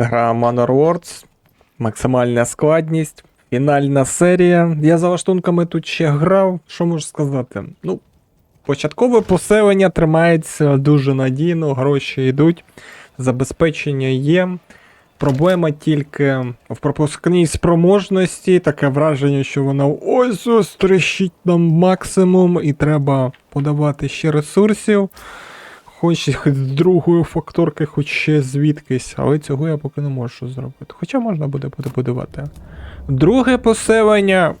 Гра Manor Worlds, максимальна складність, фінальна серія. Я за лаштунками тут ще грав. Що можу сказати? Ну, початкове поселення тримається дуже надійно, гроші йдуть, забезпечення є. Проблема тільки в пропускній спроможності, таке враження, що вона ось ось трещить нам максимум, і треба подавати ще ресурсів. Хоч з другої факторки, хоч ще звідкись, але цього я поки не можу зробити. Хоча можна буде побудувати. Друге поселення,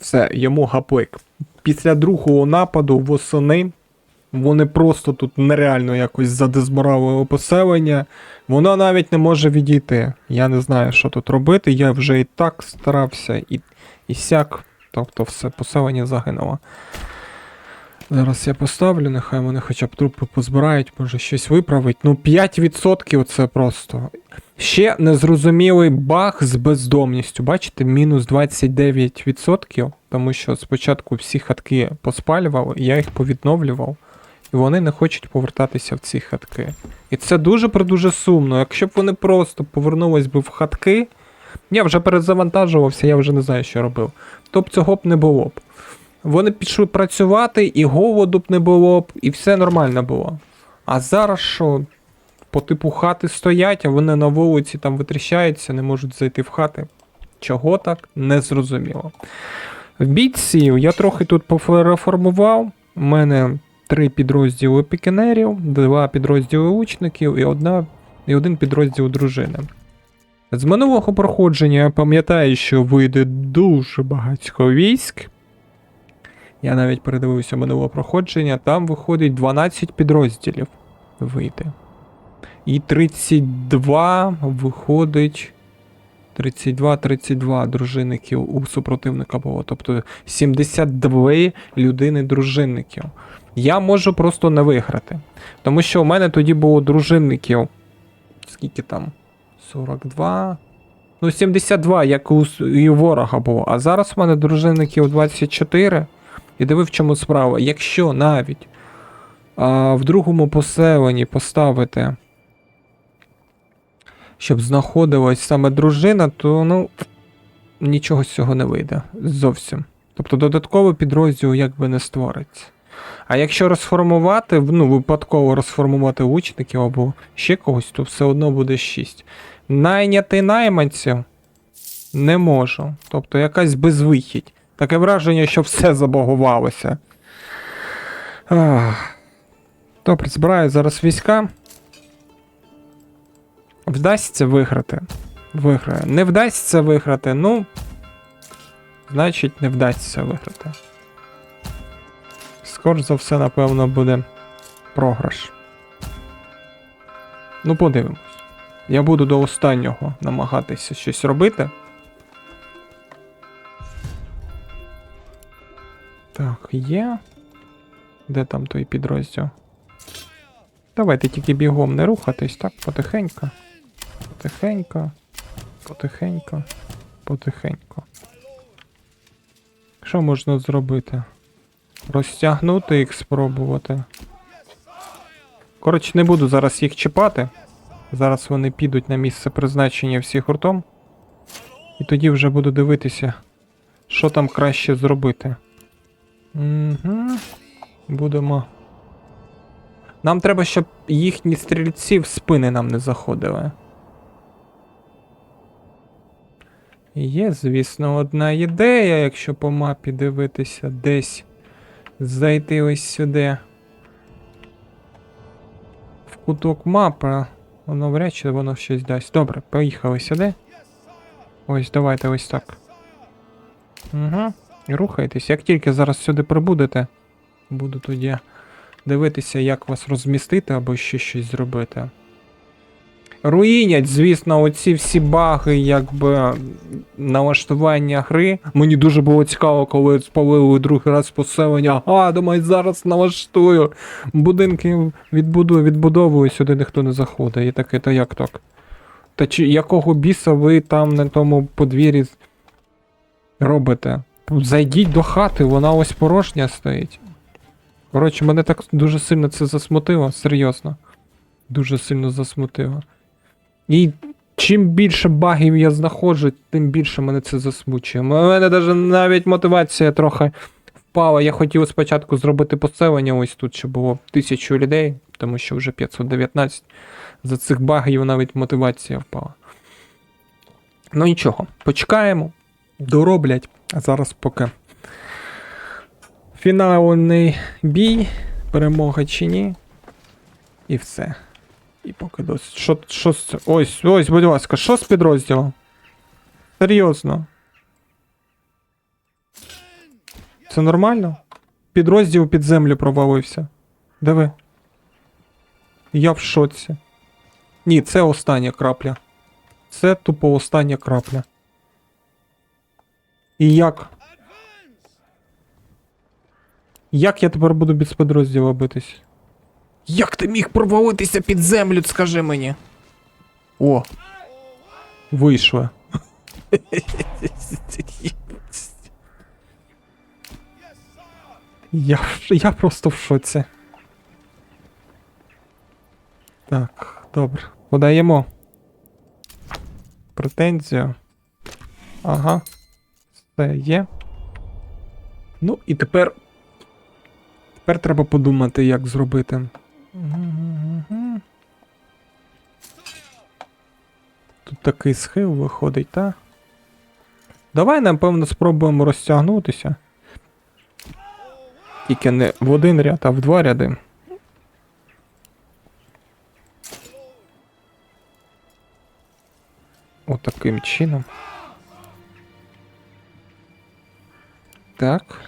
все, йому гаплик. Після другого нападу восени вони просто тут нереально якось задезморалили поселення. Воно навіть не може відійти. Я не знаю, що тут робити. Я вже і так старався, і, і сяк. Тобто все поселення загинуло. Зараз я поставлю, нехай вони хоча б трупи позбирають, може щось виправить. Ну, 5% це просто. Ще незрозумілий баг з бездомністю. Бачите, мінус 29%, тому що спочатку всі хатки поспалювали, я їх повідновлював, і вони не хочуть повертатися в ці хатки. І це дуже дуже сумно. Якщо б вони просто повернулись би в хатки, я вже перезавантажувався, я вже не знаю, що робив. То б цього б не було б. Вони пішли працювати, і голоду б не було б, і все нормально було. А зараз що? По типу хати стоять, а вони на вулиці там витріщаються, не можуть зайти в хати. Чого так? Не зрозуміло. В бійців я трохи тут переформував. У мене три підрозділи пікінерів, два підрозділи лучників і, одна, і один підрозділ дружини. З минулого проходження я пам'ятаю, що вийде дуже багатько військ. Я навіть передивився минуле проходження, там виходить 12 підрозділів. Вийде. І 32 виходить. 32-32 дружинників у супротивника було. Тобто 72 людини дружинників. Я можу просто не виграти. Тому що у мене тоді було дружинників. Скільки там? 42. Ну, 72, як у і ворога було. А зараз у мене дружинників 24. І диви, в чому справа. Якщо навіть а, в другому поселенні поставити, щоб знаходилась саме дружина, то ну, нічого з цього не вийде. Зовсім. Тобто додатковий підрозділ якби не створиться. А якщо розформувати, ну, випадково розформувати лучників або ще когось, то все одно буде 6. Найняти найманців не можу. Тобто якась безвихідь. Таке враження, що все забагувалося. Ах. Добре, збираю зараз війська. Вдасться виграти. Виграє. Не вдасться виграти, ну. Значить, не вдасться виграти. Скоріш за все, напевно, буде програш. Ну, подивимось. Я буду до останнього намагатися щось робити. Так, є. Де там той підрозділ? Давайте тільки бігом не рухатись, так, потихенько. Потихенько. Потихенько. Потихенько. Що можна зробити? Розтягнути їх спробувати. Коротше, не буду зараз їх чіпати. Зараз вони підуть на місце призначення всі гуртом. І тоді вже буду дивитися, що там краще зробити. Угу. Будемо. Нам треба, щоб їхні стрільці в спини нам не заходили. Є, звісно, одна ідея, якщо по мапі дивитися десь зайти ось сюди. В куток мапи. Воно вряд чи воно щось дасть. Добре, поїхали сюди. Ось, давайте ось так. Угу. Рухайтесь. Як тільки зараз сюди прибудете, буду тоді дивитися, як вас розмістити або ще щось зробити. Руїнять, звісно, оці всі баги, якби налаштування гри. Мені дуже було цікаво, коли спалили другий раз поселення. А, думаю, зараз налаштую. Будинки відбудую, відбудовую, сюди ніхто не заходить. І таке, та як так? Та чи якого біса ви там на тому подвір'ї робите? Зайдіть до хати, вона ось порожня стоїть. Коротше, мене так дуже сильно це засмутило, серйозно. Дуже сильно засмутило. І чим більше багів я знаходжу, тим більше мене це засмучує. У мене даже навіть мотивація трохи впала. Я хотів спочатку зробити поселення ось тут, щоб було тисячу людей, тому що вже 519. За цих багів навіть мотивація впала. Ну нічого, почекаємо, дороблять. А зараз поки. Фінальний бій, перемога чи ні. І все. І поки досить. Що, що з це? Ось, ось, будь ласка, що з підрозділом? Серйозно. Це нормально? Підрозділ під землю провалився. Диви. Я в шоці. Ні, це остання крапля. Це тупо остання крапля. І як? Як я тепер буду без підрозділу битись? Як ти міг провалитися під землю, скажи мені? О. Вийшло. Я, я просто в шоці. Так, добре. Подаємо. Претензію. Ага. Все є. Ну і тепер. Тепер треба подумати, як зробити. Тут такий схил виходить, та? Давай, напевно, спробуємо розтягнутися. Тільки не в один ряд, а в два ряди. Отаким чином. Так.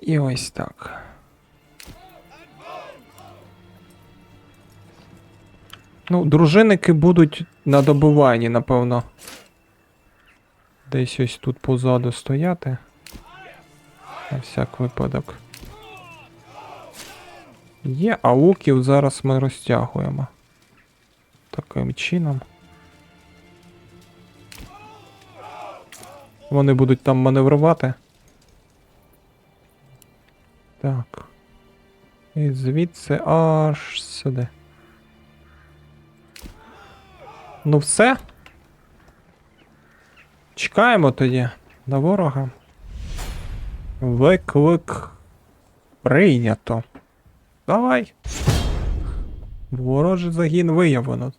І ось так. Ну, дружинники будуть на добуванні, напевно. Десь ось тут позаду стояти. На всяк випадок. Є, а луків зараз ми розтягуємо. Таким чином. Вони будуть там маневрувати. Так. І звідси аж сюди. Ну все. Чекаємо тоді на ворога. Виклик прийнято. Давай. Ворожий загін виявлено.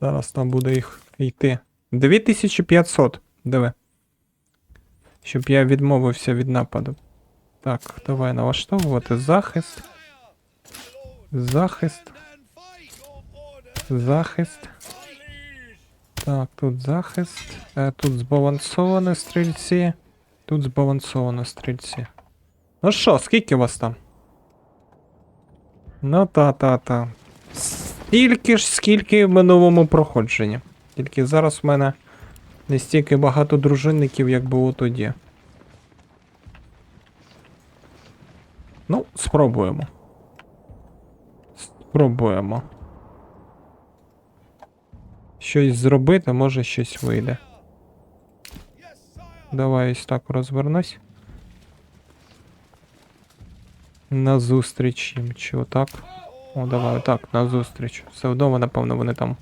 Зараз там буде їх йти. 2500. Диви. Щоб я відмовився від нападу. Так, давай налаштовувати захист. Захист. Захист. Так, тут захист. Е, тут збалансовані стрільці. Тут збалансовані стрільці. Ну що, скільки вас там? Ну та-та-та. Стільки ж, скільки в минулому проходженні. Тільки зараз в мене не стільки багато дружинників, як було тоді. Ну, спробуємо. Спробуємо. Щось зробити, може щось вийде. Давай ось так розвернусь. На зустріч їм, чи отак. О, давай отак, на зустріч. Все вдома, напевно, вони там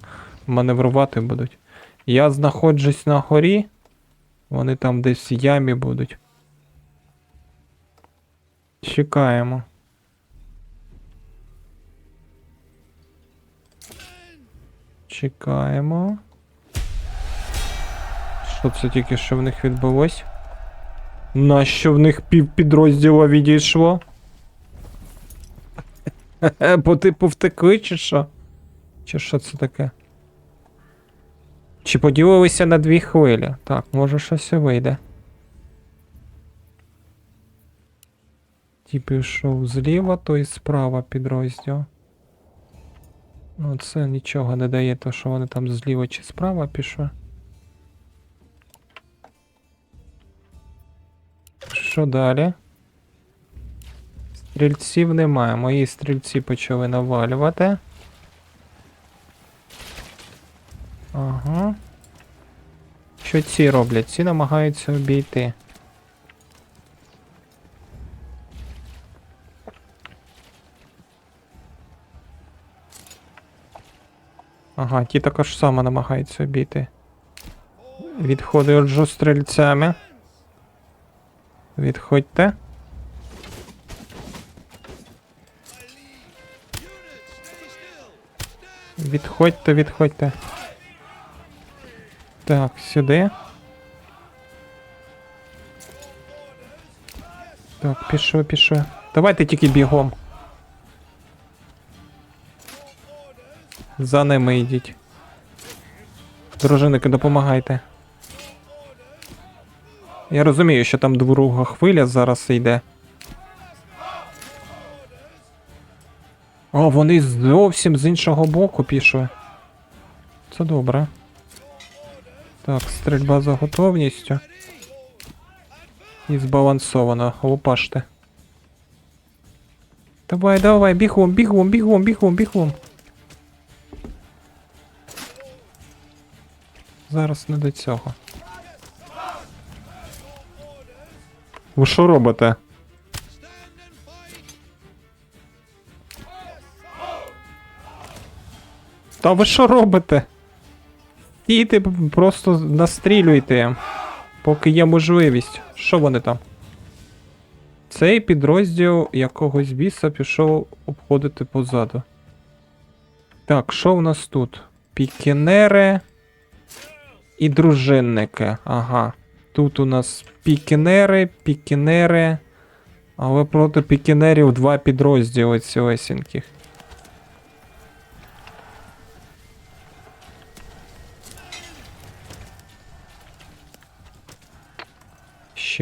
маневрувати будуть. Я знаходжусь на горі. Вони там десь в ямі будуть. Чекаємо. Чекаємо. Що це тільки що в них відбулось? Нащо в них пів підрозділу відійшло? По типу втекли, чи що? Чи що це таке? Чи поділилися на дві хвилі? Так, може щось і вийде. Ті пішов зліва, той справа підрозділ. Ну, це нічого не дає, то що вони там зліва чи справа пішли. Що далі? Стрільців немає. Мої стрільці почали навалювати. Ага. Що ці роблять? Ці намагаються обійти. Ага, ті також само намагаються обійти. Відходи отжу стрільцями. Відходьте. Відходьте, відходьте. Так, сюди. Так, пішов, пішов. Давайте тільки бігом. За ними йдіть. Дружинники, допомагайте. Я розумію, що там друга хвиля зараз йде. О, вони зовсім з іншого боку пішли. Це добре. Так, стрільба за готовністю. І збалансовано. Лупаште. Давай, давай, бігом, бігом, бігом, бігом, бігом. Зараз не до цього. Ви що робите? Та ви що робите? Стійте, просто настрілюйте, поки є можливість. Що вони там? Цей підрозділ якогось біса пішов обходити позаду. Так, що в нас тут? Пікінери і дружинники. Ага. Тут у нас пікінери, пікінери. Але проти пікінерів два підрозділи цілесеньких.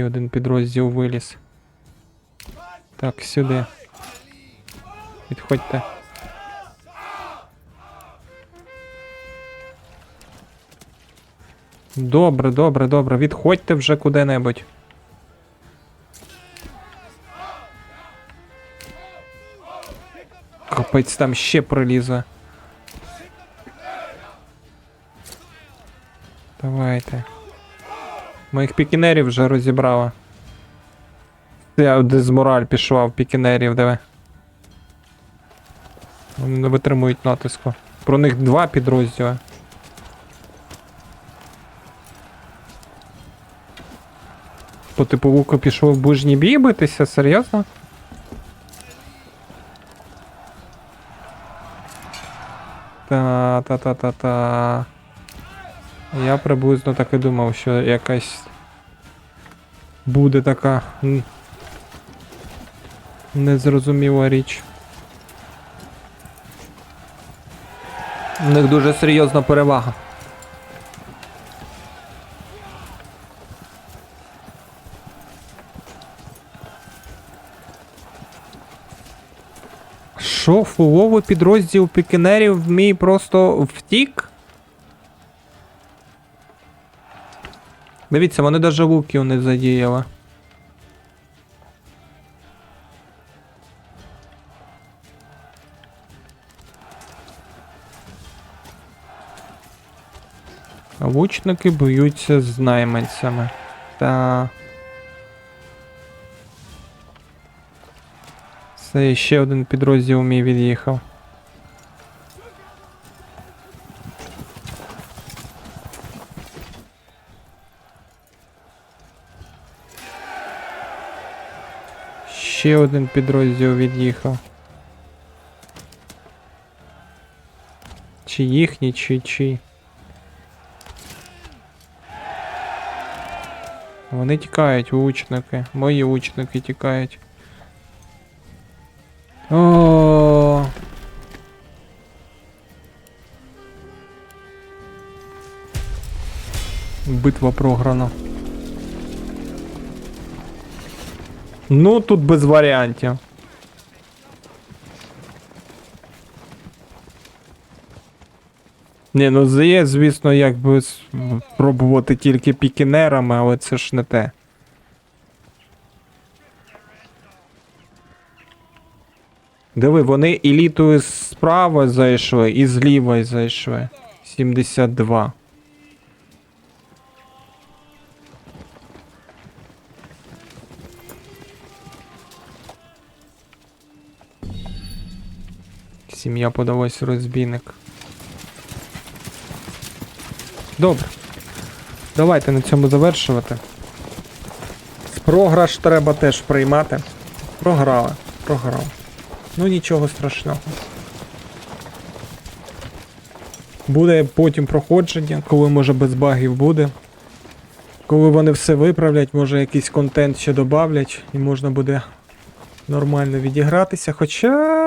Ще один підрозділ виліз. Так, сюди. Відходьте. Добре, добре, добре. Відходьте вже куди-небудь. Капець там ще прилізе. Давайте. Моїх пікінерів вже розібрала. Я дезмораль пішла в пікінерів, диви. Вони не витримують натиску. Про них два підрозділи. По типу Луко пішов в ближній бій битися, серйозно? Та та та та та. Я приблизно так і думав, що якась буде така незрозуміла річ. У них дуже серйозна перевага. Що, фуловий підрозділ пікінерів вміє просто втік? Дивіться, вони навіть луків не задіяли. Лучники б'ються з найманцями. Та. Це ще один підрозділ мій від'їхав. Ще один підрозділ від'їхав. Чи їхній, чи чий. Вони тікають, лучники. Мої лучники тікають. О. Битва програна. Ну, тут без варіантів. Ні, ну є, звісно, якби с- пробувати тільки пікінерами, але це ж не те. Диви, вони елітою справа зайшли і зліва зайшли. 72. Сім'я подалась розбійник. Добре. Давайте на цьому завершувати. Програш треба теж приймати. Програли. Програв. Ну нічого страшного. Буде потім проходження, коли може без багів буде. Коли вони все виправлять, може якийсь контент ще добавлять, і можна буде нормально відігратися. Хоча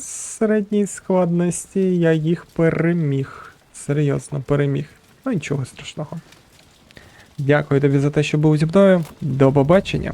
середній складності я їх переміг. Серйозно, переміг. Ну нічого страшного. Дякую тобі за те, що був зі мною. До побачення.